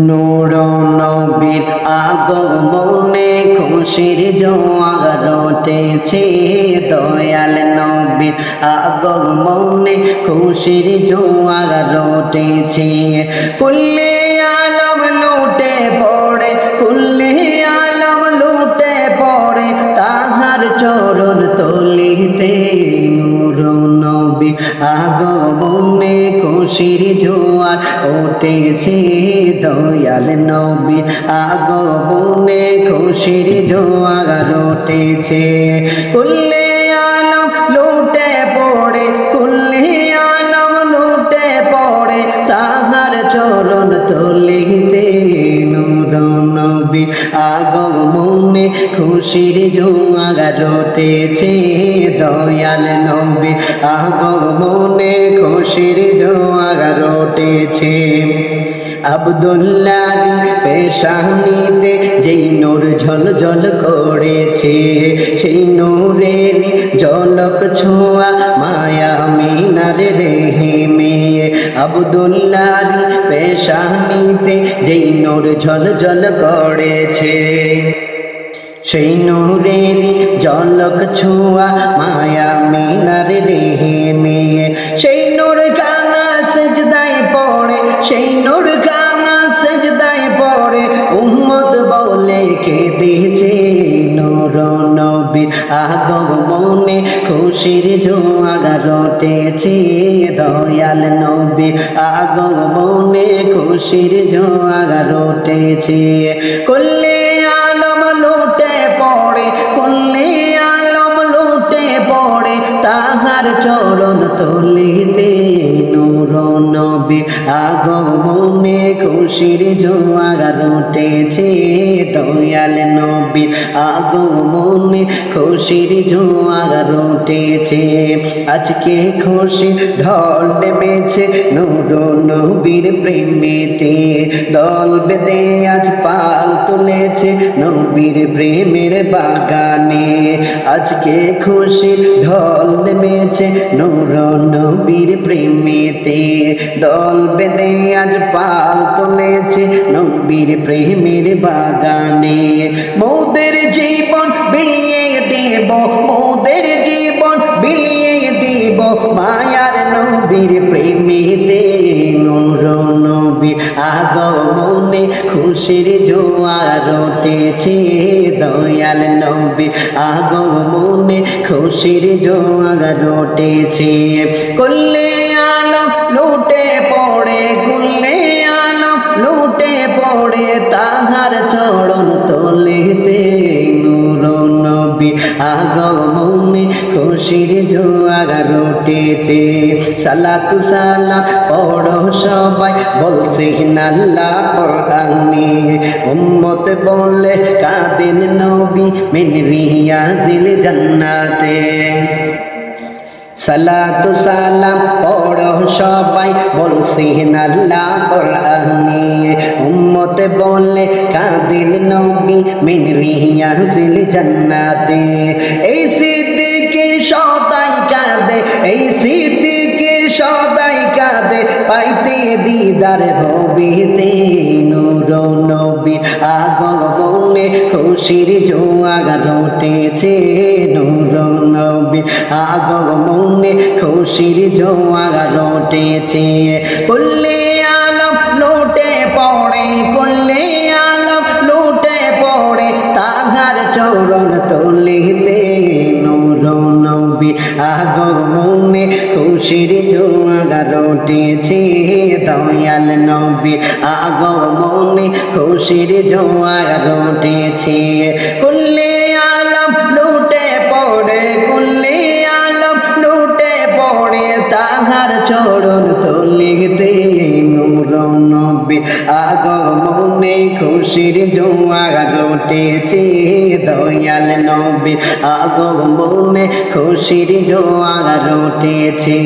নূর নবীর আগমনে খুশির জোয়ার রটেছে দয়াল নবীর আগমনে খুশির জোয়ার রটেছে কুল্লে আলম লুটে পড়ে আগমনে খুশির জোয়ার উঠেছে দয়াল নবী। আগমনে খুশির জোয়ার উঠেছে। কুল্লে আলম লুটে পড়ে, কুল্লে আলম লুটে পড়ে, তাহার চরণ তলিতে নবী। আগমনে খুশির জোয়ার উঠেছে। দয়াল নবী, আগমনে খুশির জোয়ার উঠেছে আবদুল্লারি পেশানিতে যেই নূর ঝল ঝল করেছে, সেই নূরের জলক ছোঁয়া মায়া মিনার রেহে মেয়ে। আবদুল্লারি পেশানিতে যেই নূর ঝল ঝল করেছে। সেই নূরের জলক ছোঁয়া মায়া মিনার রেহে মেয়ে। সেই নূর কানা সেজদায় পড়ে, সেই নূর কানা সেজদায় পড়ে, উম্মত বলে কে দিয়েছে নূর নবীর আগমনে খুশির জোয়াগা রটেছে দয়াল নবীর আগমনে খুশির জোয়াগা রটেছে। করলে চরণ তলিতে নূর নবী, আগমনে খুশির জোয়াগা রটেছে দয়াল নবী, আগমনে খুশির জোয়াগা রটেছে আজকে খুশি ঢল দেবেছে নূর নবীর প্রেমেতে। দল বেদে আজ পাল তুলেছে নবীর প্রেমের বাগানে। আজকে খুশির ঢল নেমেছে নূর নবীর প্রেমেতে। দল বেদে আজ পাল তুলেছে নবীর প্রেমের বাগানে। মোদের জীবন বিলিয়ে দেব মোদের জীবন বিলিয়ে দেব, মায়ার নবীর প্রেমেতে নূর নবী। আগমনে খুশির জোয়ার উঠেছে দয়াল নবী। আগমনে খুশির জোয়ার উঠেছে। করলে আগমনে খুশির জোয়ার উঠেছে সালাতু সালাম পড়ো সবাই, বলছে নাল্লা কোরআনে উম্মত বলে, কাদিন নবী মিন রিয়াজিল জান্নাতে। সালাতু সালাম পড়ো সবাই, বলছি আল্লাহ কোরআনে উম্মত বলে কাদিন নবী, মিন রিয়াজিল জান্নাতে। এই সিদ্দিকে সদাই কাঁদে, এই সিদ্দিকে সদাই কাঁদে পাইতে দিদার ভবিতে নূর নবী। বনে খুশির জোয়াগা রটেছে নূর নবী। আগমনে খুশির জোয়াগা রটেছে। কুল্লে আগমনে খুশির জোয়াগা রটেছে দয়াল নবী আগমনে খুশির জোয়াগা রটেছে কুল্লে আলম লুটে পড়ে, কুল্লে আলম লুটে পড়ে, তাহার চরণ তলিতে নূর নবী আগমনে খুশির জোয়ার রটেছে দয়াল নবী। আগমনে খুশির জোয়ার রটেছে